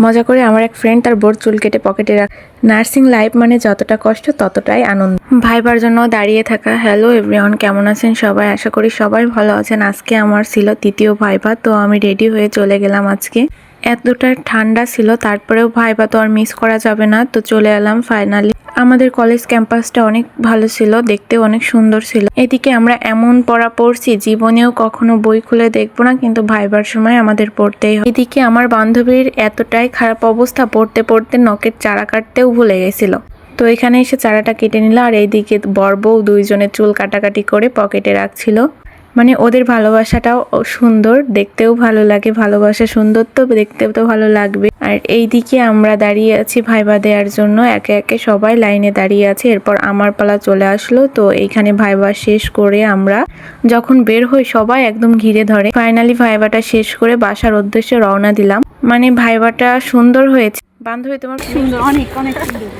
মজা করে আমার এক ফ্রেন্ড তার বোর চুল কেটে পকেটে রাখ নার্সিং লাইফ মানে যতটা কষ্ট, ততটাই আনন্দ। ভাইবার জন্য দাঁড়িয়ে থাকা। হ্যালো এভরিওয়ান কেমন আছেন সবাই? আশা করি সবাই ভালো আছেন। আজকে আমার ছিল তৃতীয় ভাইবা, তো আমি রেডি হয়ে চলে গেলাম আজকে। এতটা ঠান্ডা ছিল, তারপরেও ভাইবা তো আর মিস করা যাবে না, তো চলে এলাম ফাইনালি আমাদের কলেজ ক্যাম্পাসটা অনেক ভালো ছিল দেখতে অনেক সুন্দর ছিল। এদিকে আমরা এমন পড়া পড়ছি, জীবনেও কখনো বই খুলে দেখব না, কিন্তু ভাইবার সময় আমাদের পড়তেই হয়। এদিকে আমার বান্ধবীর এতটাই খারাপ অবস্থা, পড়তে পড়তে নখের চারা কাটতেও ভুলে গেছিল। তো এখানে এসে চারাটা কেটে নিল, আর এইদিকে বর বউ দুইজনের চুল কাটাকাটি করে পকেটে রাখছিল। মানে ওদের ভালোবাসাটাও সুন্দর, দেখতেও ভালো লাগে, ভালোবাসা সুন্দর তো দেখতেও তো ভালো লাগবে। আর এই দিকে আমরা দাঁড়িয়ে আছি ভাইবা দেওয়ার জন্য, একে একে সবাই লাইনে দাঁড়িয়ে আছে, এরপর আমার পালা চলে আসলো। তো এইখানে ভাইবা শেষ করে আমরা যখন বের হই, সবাই একদম ঘিরে ধরে। ফাইনালি ভাইবাটা শেষ করে বাসার উদ্দেশ্যে রওনা দিলাম। মানে ভাইবাটা সুন্দর হয়েছে। বান্ধবী, তোমার সুন্দর, অনেক অনেক সুন্দর।